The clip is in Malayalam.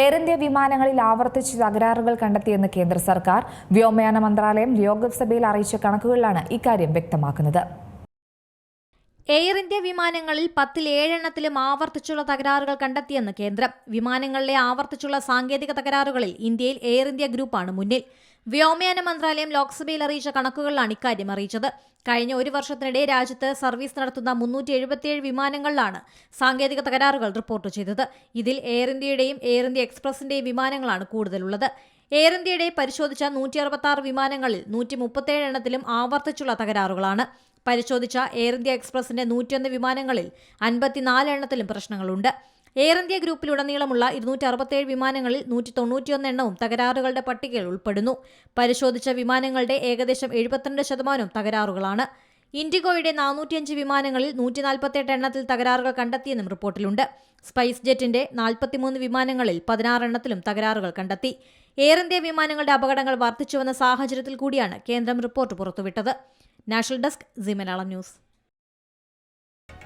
എയർ ഇന്ത്യ വിമാനങ്ങളിൽ ആവർത്തിച്ച് തകരാറുകൾ കണ്ടെത്തിയെന്ന് കേന്ദ്ര സർക്കാർ. വ്യോമയാന മന്ത്രാലയം ലോകസഭയിൽ അറിയിച്ച കണക്കുകളിലാണ് ഇക്കാര്യം വ്യക്തമാക്കുന്നത്. എയർ ഇന്ത്യ വിമാനങ്ങളിൽ പത്തിൽ ഏഴെണ്ണത്തിലും ആവർത്തിച്ചുള്ള തകരാറുകൾ കണ്ടെത്തിയെന്ന് കേന്ദ്രം. വിമാനങ്ങളിലെ ആവർത്തിച്ചുള്ള സാങ്കേതിക തകരാറുകളിൽ ഇന്ത്യയിൽ എയർ ഇന്ത്യ ഗ്രൂപ്പാണ് മുന്നിൽ. വ്യോമയാന മന്ത്രാലയം ലോക്സഭയിൽ അറിയിച്ച കണക്കുകളിലാണ് ഇക്കാര്യം അറിയിച്ചത്. കഴിഞ്ഞ ഒരു വർഷത്തിനിടെ രാജ്യത്ത് സർവീസ് നടത്തുന്ന മുന്നൂറ്റി എഴുപത്തിയേഴ് വിമാനങ്ങളിലാണ് സാങ്കേതിക തകരാറുകൾ റിപ്പോർട്ട് ചെയ്തത്. ഇതിൽ എയർ ഇന്ത്യയുടെയും എയർ ഇന്ത്യ എക്സ്പ്രസിന്റെയും വിമാനങ്ങളാണ് കൂടുതലുള്ളത്. എയർ ഇന്ത്യയുടെ പരിശോധിച്ച നൂറ്റി അറുപത്തി ആറ് വിമാനങ്ങളിൽ നൂറ്റി മുപ്പത്തേഴ് എണ്ണത്തിലും ആവർത്തിച്ചുള്ള തകരാറുകളാണ്. പരിശോധിച്ച എയർ ഇന്ത്യ എക്സ്പ്രസിന്റെ നൂറ്റിയൊന്ന് വിമാനങ്ങളിൽ അൻപത്തിനാല് എണ്ണത്തിലും പ്രശ്നങ്ങളുണ്ട്. എയർ ഇന്ത്യ ഗ്രൂപ്പിലുടനീളമുള്ള ഇരുന്നൂറ്റി അറുപത്തേഴ് വിമാനങ്ങളിൽ നൂറ്റി തൊണ്ണൂറ്റിയൊന്ന് എണ്ണവും തകരാറുകളുടെ പട്ടികയിൽ ഉൾപ്പെടുന്നു. പരിശോധിച്ച വിമാനങ്ങളുടെ ഏകദേശം എഴുപത്തിരണ്ട് ശതമാനവും തകരാറുകളാണ്. ഇൻഡിഗോയുടെ നാനൂറ്റിയഞ്ച് വിമാനങ്ങളിൽ നൂറ്റി നാൽപ്പത്തിയെട്ട് എണ്ണത്തിൽ തകരാറുകൾ കണ്ടെത്തിയെന്നും റിപ്പോർട്ടിലുണ്ട്. സ്പൈസ് ജെറ്റിന്റെ നാൽപ്പത്തിമൂന്ന് വിമാനങ്ങളിൽ പതിനാറെണ്ണത്തിലും തകരാറുകൾ കണ്ടെത്തി. എയർ ഇന്ത്യ വിമാനങ്ങളുടെ അപകടങ്ങൾ വർദ്ധിച്ചുവന്ന സാഹചര്യത്തിൽ കൂടിയാണ് കേന്ദ്രം റിപ്പോർട്ട് പുറത്തുവിട്ടത്. National desk Zee Malayalam news.